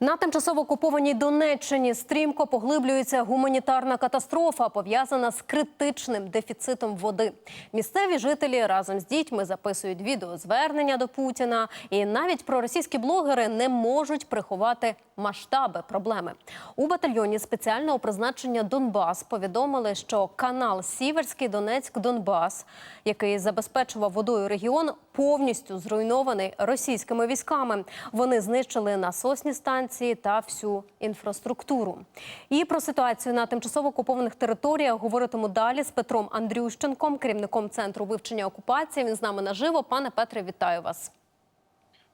На тимчасово окупованій Донеччині стрімко поглиблюється гуманітарна катастрофа, пов'язана з критичним дефіцитом води. Місцеві жителі разом з дітьми записують відеозвернення до Путіна, і навіть проросійські блогери не можуть приховати масштаби проблеми. У батальйоні спеціального призначення Донбас повідомили, що канал Сіверський Донецьк Донбас, який забезпечував водою регіон, повністю зруйнований російськими військами. Вони знищили насосні станції та всю інфраструктуру. І про ситуацію на тимчасово окупованих територіях говоритиму далі з Петром Андрющенком, керівником центру вивчення окупації. Він з нами наживо. Пане Петре, вітаю вас.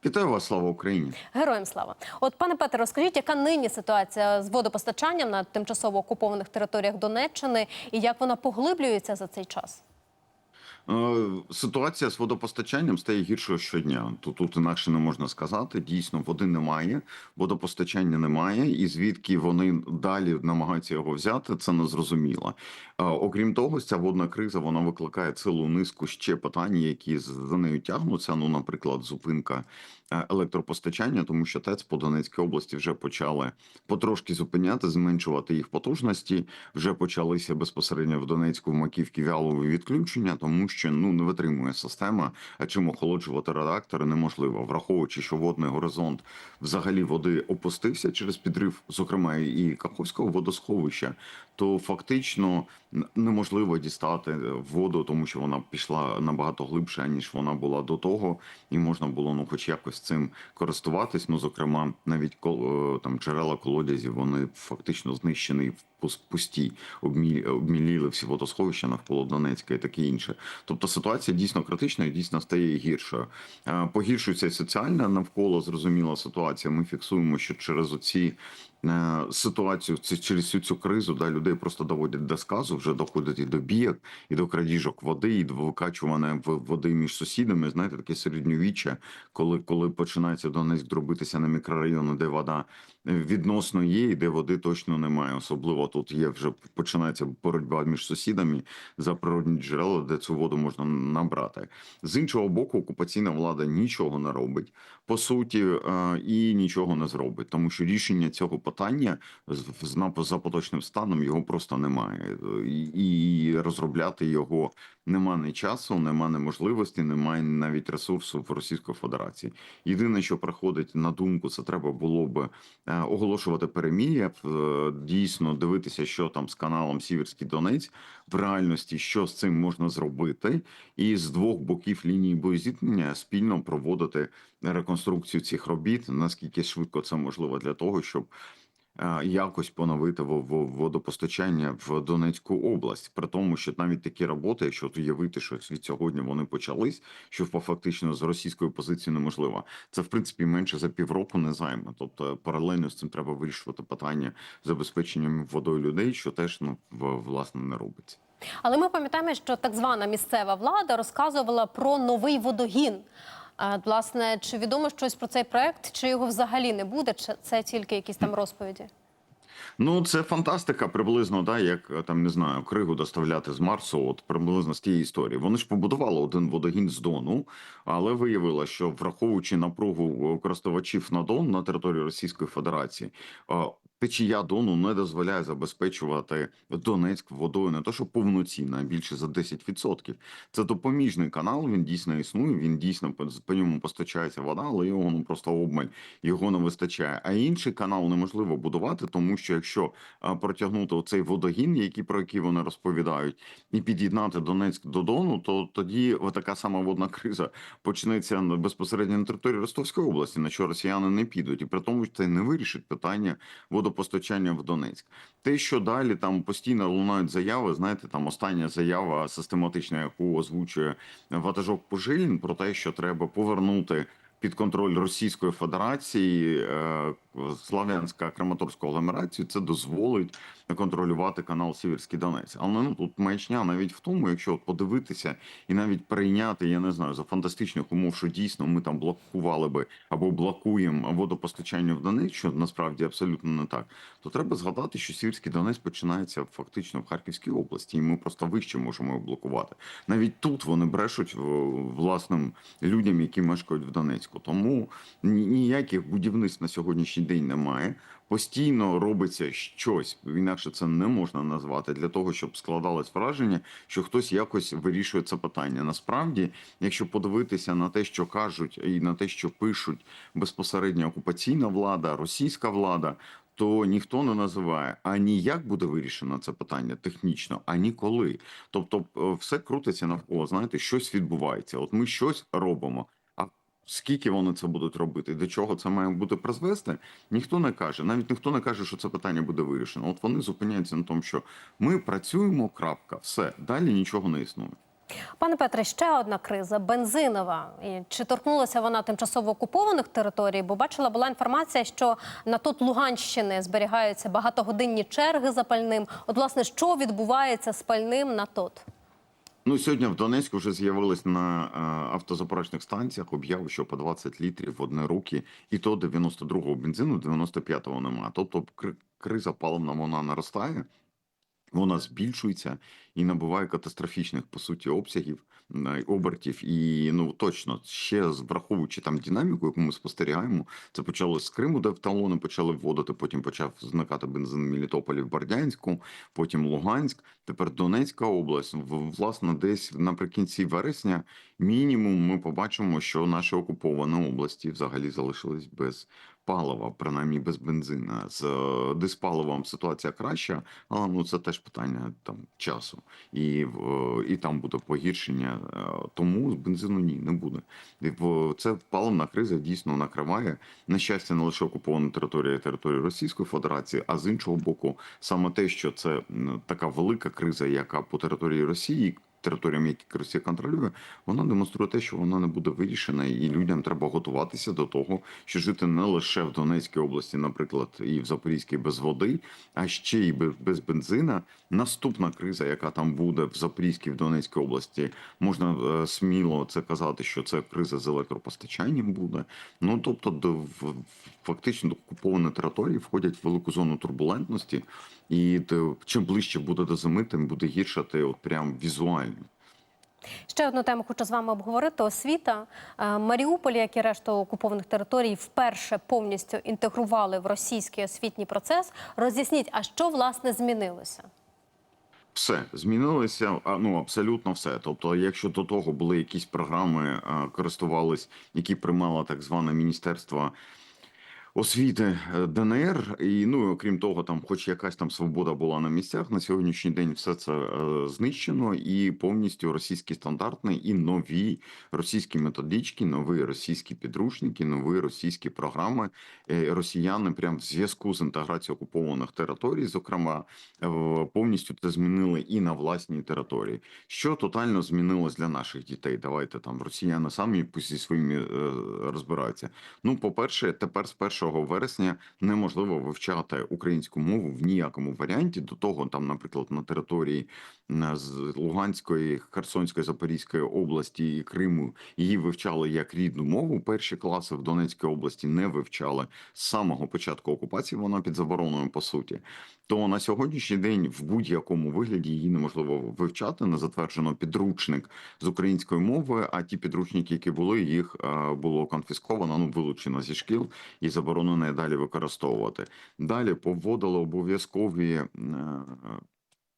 Вітаю вас, слава Україні. Героям слава. От, пане Петре, розкажіть, яка нині ситуація з водопостачанням на тимчасово окупованих територіях Донеччини і як вона поглиблюється за цей час? Е, Ситуація з водопостачанням стає гіршою щодня. Тут, тут інакше не можна сказати. Дійсно, води немає, водопостачання немає, і звідки вони далі намагаються його взяти, це незрозуміло. Е, Окрім того, ця водна криза вона викликає цілу низку ще питань, які за нею тягнуться. Ну, наприклад, зупинка е, електропостачання, тому що ТЕЦ по Донецькій області вже почали потрошки зупиняти, зменшувати їх потужності. Вже почалися безпосередньо в Донецьку в Маківці вялові відключення, тому що ну не витримує система. А чим охолоджувати реактори неможливо, враховуючи, що водний горизонт взагалі води опустився через підрив, зокрема і Каховського водосховища, то фактично неможливо дістати воду, тому що вона пішла набагато глибше ніж вона була до того, і можна було ну, хоч якось цим користуватись. Ну, зокрема, навіть е, там джерела колодязів вони фактично знищені пус- пусті, обміліли всі водосховища навколо Донецька і таке інше. Тобто ситуація дійсно критична і дійсно стає гіршою. Погіршується і соціальна навколо зрозуміла ситуація. Ми фіксуємо, що через оці ситуацію, це через цю цю кризу, да, людей просто доводять до сказу, вже доходить і до бійок, і до крадіжок води, і до викачування води між сусідами. Знаєте, таке середньовіччя, коли, коли починається Донецьк дробитися на мікрорайони, де вода е, відносно є, і де води точно немає. Особливо тут є вже починається боротьба між сусідами за природні джерела, де цю воду можна набрати. З іншого боку, окупаційна влада нічого не робить по суті е, і нічого не зробить, тому що рішення цього питання за поточним станом його просто немає, і, розробляти його нема ні часу, нема ні можливості, немає навіть ресурсу в Російської Федерації. Єдине, що приходить на думку, це треба було б е, оголошувати перемір'я, е, дійсно дивитися, що там з каналом Сіверський Донець в реальності, що з цим можна зробити, і з двох боків лінії боєзіткнення спільно проводити реконструкцію цих робіт, наскільки швидко це можливо для того, щоб якось поновити во- во- водопостачання в Донецьку область, при тому, що навіть такі роботи, якщо уявити, що від сьогодні вони почались, що по фактично з російської позиції неможливо. Це в принципі менше за півроку не займе. Тобто паралельно з цим треба вирішувати питання забезпеченням водою людей, що теж ну в- власне не робиться. Але ми пам'ятаємо, що так звана місцева влада розказувала про новий водогін. А, власне, чи відомо щось про цей проект, чи його взагалі не буде, чи це тільки якісь там розповіді? Ну, це фантастика, приблизно, да, як е, там не знаю, кригу доставляти з Марсу, от приблизно з тієї історії. Вони ж побудували один водогін з Дону, але виявилося, що враховуючи напругу е, користувачів на Дон на території Російської Федерації, е, течія Дону не дозволяє забезпечувати Донецьк водою не то, що повноцінно, а більше за 10%. Це допоміжний канал. Він дійсно існує. Він дійсно по, ньому постачається вода, але його ну просто обмаль його не вистачає. А інший канал неможливо будувати, тому що якщо протягнути оцей водогін, який про який вони розповідають, і під'єднати Донецьк до Дону, то тоді така сама водна криза почнеться безпосередньо на території Ростовської області, на що росіяни не підуть, і при тому це не вирішить питання водопостачання в Донецьк. Те, що далі там постійно лунають заяви, знаєте, там остання заява систематична, яку озвучує ватажок Пужилін, про те, що треба повернути під контроль Російської Федерації е, Славянська Краматорську агломерацію, це дозволить контролювати канал Сіверський Донець. Але ну тут маячня навіть в тому, якщо подивитися і навіть прийняти, я не знаю, за фантастичних умов, що дійсно ми там блокували би або блокуємо водопостачання в Донець, що насправді абсолютно не так, то треба згадати, що Сіверський Донець починається фактично в Харківській області, і ми просто вище можемо його блокувати. Навіть тут вони брешуть власним людям, які мешкають в Донецьку. Тому ніяких будівництв на сьогоднішній день немає. Постійно робиться щось, інакше це не можна назвати для того, щоб складалось враження, що хтось якось вирішує це питання. Насправді, якщо подивитися на те, що кажуть, і на те, що пишуть безпосередньо окупаційна влада, російська влада. То ніхто не називає ані як буде вирішено це питання технічно, ані коли. Тобто, е, все крутиться навколо. Знаєте, щось відбувається. От ми щось робимо. Скільки вони це будуть робити, до чого це має бути призвести, ніхто не каже. Навіть ніхто не каже, що це питання буде вирішено. От вони зупиняються на тому, що ми працюємо, крапка, все далі нічого не існує. Пане Петре, ще одна криза бензинова. І Чи торкнулася вона тимчасово окупованих територій? Бо бачила була інформація, що на тут Луганщини зберігаються багатогодинні черги за пальним. От, власне, що відбувається з пальним на тот? Ну сьогодні в Донецьку вже з'явились на е, автозаправочних станціях об'яви, що по 20 літрів в одне руки, і то 92-го бензину, 95-го немає. Тобто кри- криза паливна вона наростає. Вона збільшується і набуває катастрофічних по суті обсягів обертів. І ну точно ще враховуючи там динаміку, яку ми спостерігаємо, це почалось з Криму, де в талони почали вводити. Потім почав зникати бензин в Мелітополі в Бердянську, потім Луганськ, тепер Донецька область. Власне, десь наприкінці вересня, мінімум, ми побачимо, що наші окуповані області взагалі залишились без палива, принаймні без бензина. З е, диспаливом ситуація краща, але ну це теж питання там часу, і в- і там буде погіршення. е, Тому з бензину ні, не буде. Це паливна криза дійсно накриває на щастя не лише окуповану територію, а й територію Російської Федерації, а з іншого боку, саме те, що це така велика криза, яка по території Росії. Територіям, які Росія контролює, вона демонструє те, що вона не буде вирішена, і людям треба готуватися до того, що жити не лише в Донецькій області, наприклад, і в Запорізькій без води, а ще й без, бензина. Наступна криза, яка там буде в Запорізькій, в Донецькій області, можна е, сміло це казати, що це криза з електропостачанням буде. Ну тобто, в- фактично до окупованої території входять в велику зону турбулентності, і чим ближче буде до зими, тим буде гіршати, от прям візуально. Ще одну тему хочу з вами обговорити. Освіта. Е, Маріуполь, як і решта окупованих територій, вперше повністю інтегрували в російський освітній процес. Роз'ясніть, а що власне змінилося? Все змінилося ну абсолютно все. Тобто, якщо до того були якісь програми, користувались, які приймало так зване міністерство освіти е, ДНР, і ну окрім того, там, хоч якась там свобода була на місцях, на сьогоднішній день все це е, знищено і повністю російські стандартні і нові російські методички, нові російські підручники, нові російські програми. Е, Росіяни прям в зв'язку з інтеграцією окупованих територій, зокрема, е, повністю це змінили і на власній території. Що тотально змінилось для наших дітей? Давайте там росіяни самі зі своїми е, розбираються. Ну, по-перше, тепер з 1 вересня неможливо вивчати українську мову в ніякому варіанті. До того, там, наприклад, на території з Луганської, Херсонської, Запорізької області і Криму її вивчали як рідну мову. Перші класи в Донецькій області не вивчали з самого початку окупації. Вона під забороною по суті. То на сьогоднішній день в будь-якому вигляді її неможливо вивчати. Не затверджено підручник з української мови. А ті підручники, які були, їх е, було конфісковано, ну вилучено зі шкіл і заборонено далі використовувати. Далі поводили обов'язкові.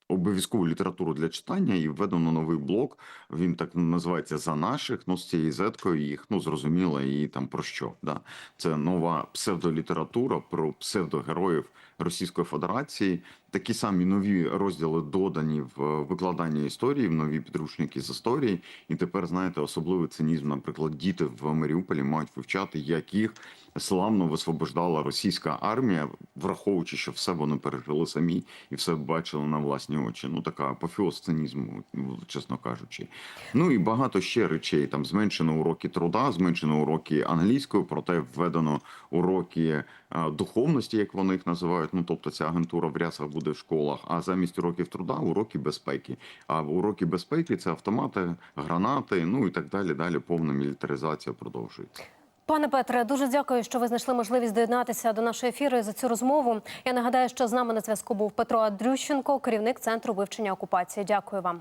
Обов'язкову літературу для читання і введено новий блок. Він так називається за наших. Ну з цією зеткою їх ну зрозуміло і там про що. Да, це нова псевдолітература про псевдогероїв Російської Федерації. Такі самі нові розділи додані в е, викладання історії, в нові підручники з історії. І тепер знаєте особливий цинізм. Наприклад, діти в Маріуполі мають вивчати, як їх славно висвобождала російська армія, враховуючи, що все вони пережили самі і все бачили на власні очі. Ну така апофеоз цинізму, чесно кажучи. Ну і багато ще речей. Там зменшено уроки труда, зменшено уроки англійської, проте введено уроки е, духовності, як вони їх називають. Ну тобто ця агентура в рясах буде в школах. А замість уроків труда уроки безпеки. А уроки безпеки це автомати, гранати, ну і так далі. Далі повна мілітаризація продовжується. Пане Петре, дуже дякую, що ви знайшли можливість доєднатися до нашої ефіру і за цю розмову. Я нагадаю, що з нами на зв'язку був Петро Андрющенко, керівник центру вивчення окупації. Дякую вам.